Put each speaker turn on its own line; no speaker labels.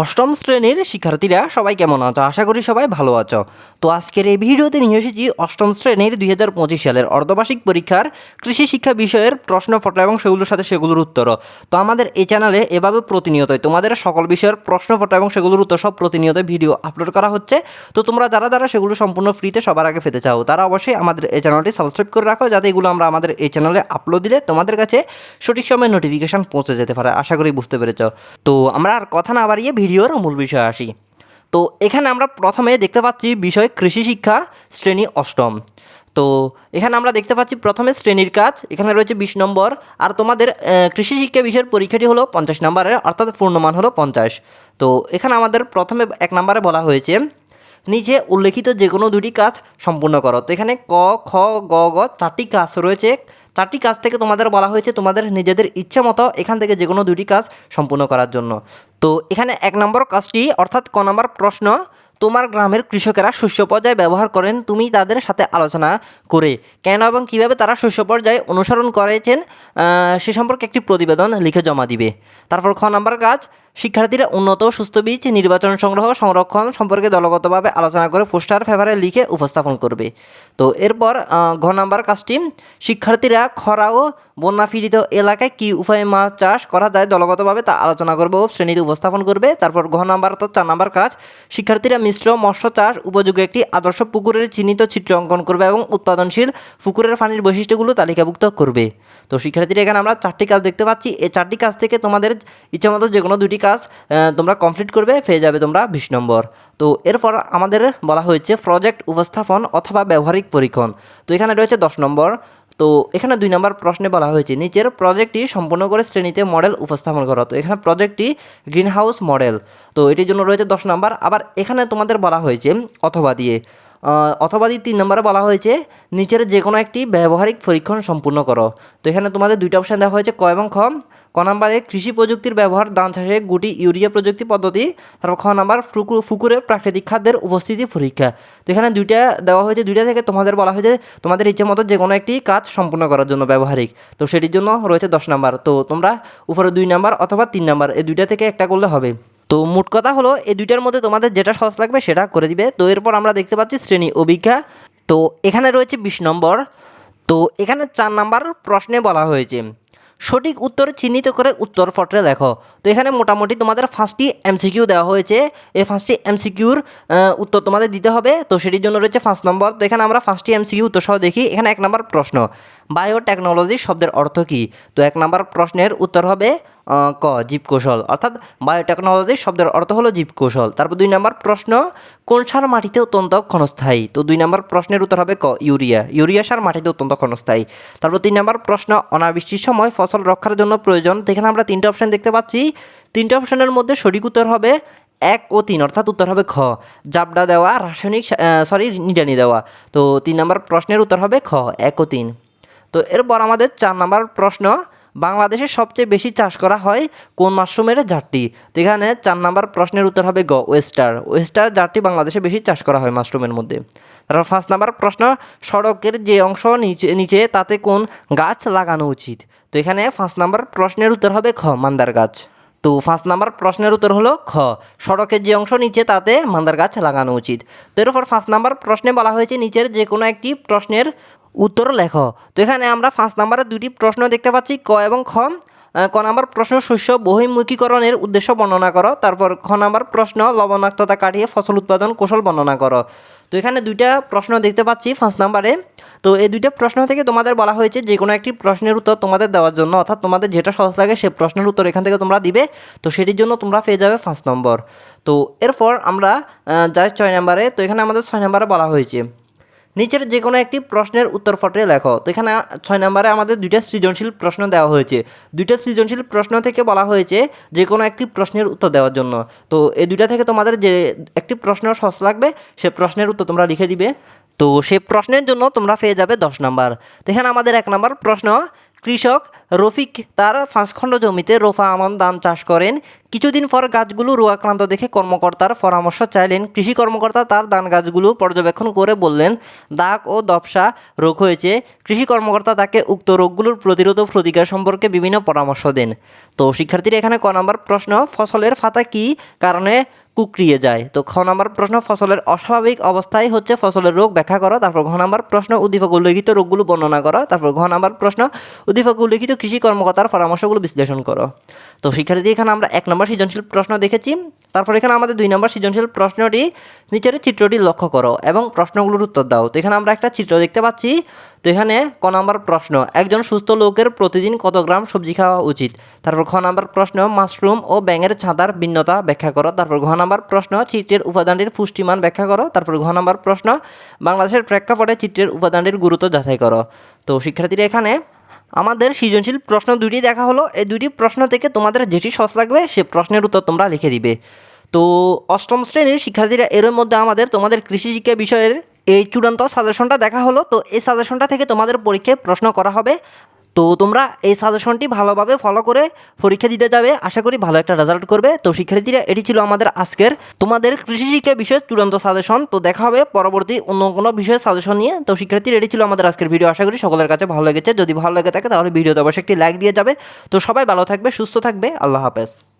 অষ্টম শ্রেণির শিক্ষার্থীরা সবাই কেমন আছো? আশা করি সবাই ভালো আছো। তো আজকের এই ভিডিওতে নিয়ে এসেছি অষ্টম শ্রেণির দুই হাজার পঁচিশ সালের অর্ধবার্ষিক পরীক্ষার কৃষি শিক্ষা বিষয়ের প্রশ্ন প্রশ্নপত্র এবং সেগুলোর সাথে সেগুলোর উত্তর। তো আমাদের এই চ্যানেলে এভাবে প্রতিনিয়তই তোমাদের সকল বিষয়ের প্রশ্ন প্রশ্নপত্র এবং সেগুলোর উত্তর সব প্রতিনিয়ত ভিডিও আপলোড করা হচ্ছে। তো তোমরা যারা যারা সেগুলো সম্পূর্ণ ফ্রিতে সবার আগে পেতে চাও, তারা অবশ্যই আমাদের এই চ্যানেলটি সাবস্ক্রাইব করে রাখো যাতে এগুলো আমরা আমাদের এই চ্যানেলে আপলোড দিলে তোমাদের কাছে সঠিক সময়ে নোটিফিকেশান পৌঁছে যেতে পারে। আশা করি বুঝতে পেরেছ। তো আমরা আর কথা না বাড়িয়ে ভিডিওর মূল বিষয়ে আসি। তো এখানে আমরা প্রথমে দেখতে পাচ্ছি বিষয় কৃষি শিক্ষা, শ্রেণি অষ্টম। তো এখানে আমরা দেখতে পাচ্ছি প্রথমে শ্রেণির কাজ, এখানে রয়েছে বিশ নম্বর। আর তোমাদের কৃষি শিক্ষা বিষয়ের পরীক্ষাটি হলো পঞ্চাশ নম্বরের, অর্থাৎ পূর্ণমান হলো পঞ্চাশ। তো এখানে আমাদের প্রথমে এক নম্বরে বলা হয়েছে, নিচে উল্লেখিত যে কোনো দুটি কাজ সম্পূর্ণ করো। তো এখানে ক, খ, গ গ চারটি কাজ রয়েছে। চারটি কাজ থেকে তোমাদের বলা হয়েছে তোমাদের নিজেদের ইচ্ছা মতো এখান থেকে যে কোনো দুটি কাজ সম্পূর্ণ করার জন্য। তো এখানে এক নম্বর কাজটি, অর্থাৎ ক নম্বর প্রশ্ন, তোমার গ্রামের কৃষকেরা শস্য পর্যায়ে ব্যবহার করেন, তুমি তাদের সাথে আলোচনা করে। কেন এবং কীভাবে তারা শস্য পর্যায়ে অনুসরণ করেছেন সে সম্পর্কে একটি প্রতিবেদন লিখে জমা দিবে। তারপর খ নম্বর কাজ শিক্ষার্থীরা উন্নত সুস্থ বীজ, নির্বাচন সংগ্রহ, সংরক্ষণ সম্পর্কে দলগতভাবে আলোচনা করে পোস্টার ফেভারে লিখে উপস্থাপন করবে। তো এরপর ঘ নম্বর কাজটি, শিক্ষার্থীরা খরা ও বন্যা পীড়িত এলাকায় কী উপায়ে মাছ চাষ করা যায় দলগতভাবে তা আলোচনা করবে ও শ্রেণীতে উপস্থাপন করবে। তারপর ঘ নাম্বার অর্থাৎ চার নাম্বার কাজ, শিক্ষার্থীরা মিশ্র মৎস্য চাষ উপযোগী একটি আদর্শ পুকুরের চিহ্নিত চিত্র অঙ্কন করবে এবং উৎপাদনশীল পুকুরের পানির বৈশিষ্ট্যগুলো তালিকাভুক্ত করবে। তো শিক্ষার্থীরা এখানে আমরা চারটি কাজ দেখতে পাচ্ছি। এই চারটি কাজ থেকে তোমাদের ইচ্ছামতো যে কোনো দুটি কাজ তোমরা কমপ্লিট করবে, পেয়ে যাবে তোমরা বিশ নম্বর। তো এরপর আমাদের বলা হয়েছে প্রজেক্ট উপস্থাপন অথবা ব্যবহারিক পরীক্ষণ। তো এখানে রয়েছে দশ নম্বর। তো এখানে দুই নম্বর প্রশ্নে বলা হয়েছে, নিচের প্রজেক্টটি সম্পূর্ণ করে শ্রেণীতে মডেল উপস্থাপন করো। তো এখানে প্রজেক্টটি গ্রিন হাউস মডেল তো এটির জন্য রয়েছে দশ নম্বর। আবার এখানে তোমাদের বলা হয়েছে, অথবা দিয়ে। অথবা দিয়ে তিন নম্বরে বলা হয়েছে, নিচের যে কোনো একটি ব্যবহারিক পরীক্ষণ সম্পূর্ণ করো। তো এখানে তোমাদের দুইটা অপশান দেওয়া হয়েছে, ক এবং খ। ক নাম্বারে কৃষি প্রযুক্তির ব্যবহার, ধান চাষে গুটি ইউরিয়া প্রযুক্তি পদ্ধতি। তারপর খ নাম্বার ফুকুর ফুকুরে প্রাকৃতিক খাদ্যের উপস্থিতি পরীক্ষা। তো এখানে দুইটা দেওয়া হয়েছে, দুইটা থেকে তোমাদের বলা হয়েছে, তোমাদের ইচ্ছে মতো যে কোনো একটি কাজ সম্পূর্ণ করার জন্য ব্যবহারিক। তো সেটির জন্য রয়েছে দশ নাম্বার। তো তোমরা উপরে দুই নাম্বার অথবা তিন নাম্বার, এই দুইটা থেকে একটা করলে হবে। তো মোট কথা হলো, এই দুইটার মধ্যে তোমাদের যেটা সহজ লাগবে সেটা করে দিবে। তো এরপর আমরা দেখতে পাচ্ছি শ্রেণি অভিজ্ঞা তো এখানে রয়েছে বিশ নম্বর। তো এখানে চার নাম্বার প্রশ্নে বলা হয়েছে, সঠিক উত্তর চিহ্নিত করে উত্তরপত্রে লেখো। তো এখানে মোটামুটি তোমাদের ফার্স্টটি এমসিকিউ দেওয়া হয়েছে। এই ফার্স্টটি এমসিকিউর উত্তর তোমাদের দিতে হবে। তো সেটির জন্য রয়েছে পাঁচ নম্বর। তো এখানে আমরা ফার্স্টটি এমসিকিউ উত্তর সহ দেখি। এখানে এক নম্বর প্রশ্ন বায়োটেকনোলজি শব্দের অর্থ কী? তো এক নম্বর প্রশ্নের উত্তর হবে ক, জীবকৌশল। অর্থাৎ বায়োটেকনোলজি শব্দের অর্থ হলো জীবকৌশল। তারপর দুই নম্বর প্রশ্ন, কোন সার মাটিতে অত্যন্ত ক্ষণস্থায়ী? তো দুই নম্বর প্রশ্নের উত্তর হবে ক, ইউরিয়া। ইউরিয়া সার মাটিতে অত্যন্ত ক্ষণস্থায়ী। তারপর তিন নম্বর প্রশ্ন, অনাবৃষ্টির সময় ফসল রক্ষার জন্য প্রয়োজন। এখানে আমরা তিনটে অপশান দেখতে পাচ্ছি। তিনটে অপশানের মধ্যে সঠিক উত্তর হবে এক ও তিন, অর্থাৎ উত্তর হবে খ। জাবডা দেওয়া, রাসায়নিক সরি নিডানি দেওয়া। তো তিন নম্বর প্রশ্নের উত্তর হবে খ, এক ও তিন। তো এরপর আমাদের চার নম্বর প্রশ্ন বাংলাদেশে সবচেয়ে বেশি চাষ করা হয় কোন মাশরুমের জাতটি তো এখানে চার নাম্বার প্রশ্নের উত্তর হবে গ, ওয়েস্টার। ওয়েস্টার জাতটি বাংলাদেশে বেশি চাষ করা হয় মাশরুমের মধ্যে। তারপর পাঁচ নাম্বার প্রশ্ন, সড়কের যে অংশ নিচে নিচে তাতে কোন গাছ লাগানো উচিত? তো এখানে পাঁচ নাম্বার প্রশ্নের উত্তর হবে খ, মান্দার গাছ। তো পাঁচ নাম্বার প্রশ্নের উত্তর হলো খ, সড়কের যে অংশ নিচে তাতে মান্দার গাছ লাগানো উচিত। তো এরপর পাঁচ নাম্বার প্রশ্নে বলা হয়েছে, নিচের যে কোনো একটি প্রশ্নের উত্তর লেখো। তো এখানে আমরা পাঁচ নাম্বারের দুটি প্রশ্ন দেখতে পাচ্ছি, ক এবং খ। ক নাম্বার প্রশ্ন শস্য বহির্মুখীকরণের উদ্দেশ্য বর্ণনা করো। তারপর খ নাম্বার প্রশ্ন লবণাক্ততা কাটিয়ে ফসল উৎপাদন কৌশল বর্ণনা করো। তো এখানে দুইটা প্রশ্ন দেখতে পাচ্ছি পাঁচ নাম্বারে। তো এই দুইটা প্রশ্ন থেকে তোমাদের বলা হয়েছে যে কোনো একটি প্রশ্নের উত্তর তোমাদের দেওয়ার জন্য, অর্থাৎ তোমাদের যেটা সহজ লাগে সেই প্রশ্নের উত্তর এখান থেকে তোমরা দিবে। তো সেটির জন্য তোমরা পেয়ে যাবে ফার্স্ট নম্বর। তো এরপর আমরা যাই ছয় নাম্বারে, তো এখানে আমাদের ছয় নাম্বারে বলা হয়েছে। নিচের যে কোনো একটি প্রশ্নের উত্তর ফটে লেখো। তো এখানে ছয় নম্বরে আমাদের দুইটা সৃজনশীল প্রশ্ন দেওয়া হয়েছে। দুইটা সৃজনশীল প্রশ্ন থেকে বলা হয়েছে যে কোনো একটি প্রশ্নের উত্তর দেওয়ার জন্য। তো এই দুইটা থেকে তোমাদের যে একটি প্রশ্ন সস লাগবে, সে প্রশ্নের উত্তর তোমরা লিখে দিবে। তো সে প্রশ্নের জন্য তোমরা পেয়ে যাবে দশ নম্বর। তো এখানে আমাদের এক নম্বর প্রশ্ন কৃষক রফিক তার পাঁচখণ্ড জমিতে রোফা আমন ধান চাষ করেন। কিছুদিন পর গাছগুলো রোগাক্রান্ত দেখে কর্মকর্তার পরামর্শ চাইলেন। কৃষি কর্মকর্তা তার ধান গাছগুলো পর্যবেক্ষণ করে বললেন, দাগ ও দপসা রোগ হয়েছে। কৃষি কর্মকর্তা তাকে উক্ত রোগগুলোর প্রতিরোধ ও প্রতিকার সম্পর্কে বিভিন্ন পরামর্শ দেন। তো শিক্ষার্থীরা এখানে ক নম্বর প্রশ্ন, ফসলের ফাতা কী কারণে কুকড়িয়ে যায়। তো খ নম্বর প্রশ্ন, ফসলের অস্বাভাবিক অবস্থায় হচ্ছে ফসলের রোগ ব্যাখ্যা করা। তারপর ঘ নম্বর প্রশ্ন, উদ্দীপক উল্লেখিত রোগগুলো বর্ণনা করা। তারপর ঘ নম্বর প্রশ্ন, উদ্দীপক উল্লেখিত কৃষি কর্মকর্তার পরামর্শগুলো বিশ্লেষণ করো। তো শিক্ষার্থী, এখানে আমরা এক নম্বর সৃজনশীল প্রশ্ন দেখেছি। তারপর এখানে আমাদের দুই নম্বর সৃজনশীল প্রশ্নটি, নিচের চিত্রটি লক্ষ্য করো এবং প্রশ্নগুলোর উত্তর দাও। তো এখানে আমরা একটা চিত্র দেখতে পাচ্ছি। তো এখানে ক নম্বর প্রশ্ন, একজন সুস্থ লোকের প্রতিদিন কত গ্রাম সবজি খাওয়া উচিত? তারপর খ নম্বর প্রশ্ন, মাশরুম ও ব্যাঙের ছাতার ভিন্নতা ব্যাখ্যা করো। তারপর ঘ নম্বর প্রশ্ন, চিত্রের উপাদানটির পুষ্টিমান ব্যাখ্যা করো। তারপর ঘ নম্বর প্রশ্ন, বাংলাদেশের প্রেক্ষাপটে চিত্রের উপাদানটির গুরুত্ব যাচাই করো। তো শিক্ষার্থীরা এখানে আমাদের সৃজনশীল প্রশ্ন দুটি দেখা হলো। এই দুটি প্রশ্ন থেকে তোমাদের যেটি সহজ লাগবে, সে প্রশ্নের উত্তর তোমরা লিখে দিবে। তো অষ্টম শ্রেণির শিক্ষার্থীরা এর মধ্যে আমাদের তোমাদের কৃষি শিক্ষা বিষয়ের এই চূড়ান্ত সাজেশনটা দেখা হলো। তো এই সাজেশনটা থেকে তোমাদের পরীক্ষায় প্রশ্ন করা হবে। তো তোমরা এই সাজেশনটি ভালোভাবে ফলো করে পরীক্ষা দিতে যাবে। আশা করি ভালো একটা রেজাল্ট করবে। তো শিক্ষার্থীরা, এটি ছিল আমাদের আজকের। তোমাদের কৃষি শিক্ষা বিষয়ে চূড়ান্ত সাজেশন তো দেখা হবে পরবর্তী অন্য কোনো বিষয়ে সাজেশন নিয়ে। তো শিক্ষার্থীরা, এটি ছিল আমাদের আজকের ভিডিও আশা করি সকলের কাছে ভালো লেগেছে। যদি ভালো লেগে থাকে, তাহলে ভিডিওতে অবশ্যই একটি লাইক দিয়ে যাবে। তো সবাই ভালো থাকবে, সুস্থ থাকবে। আল্লাহ হাফেজ।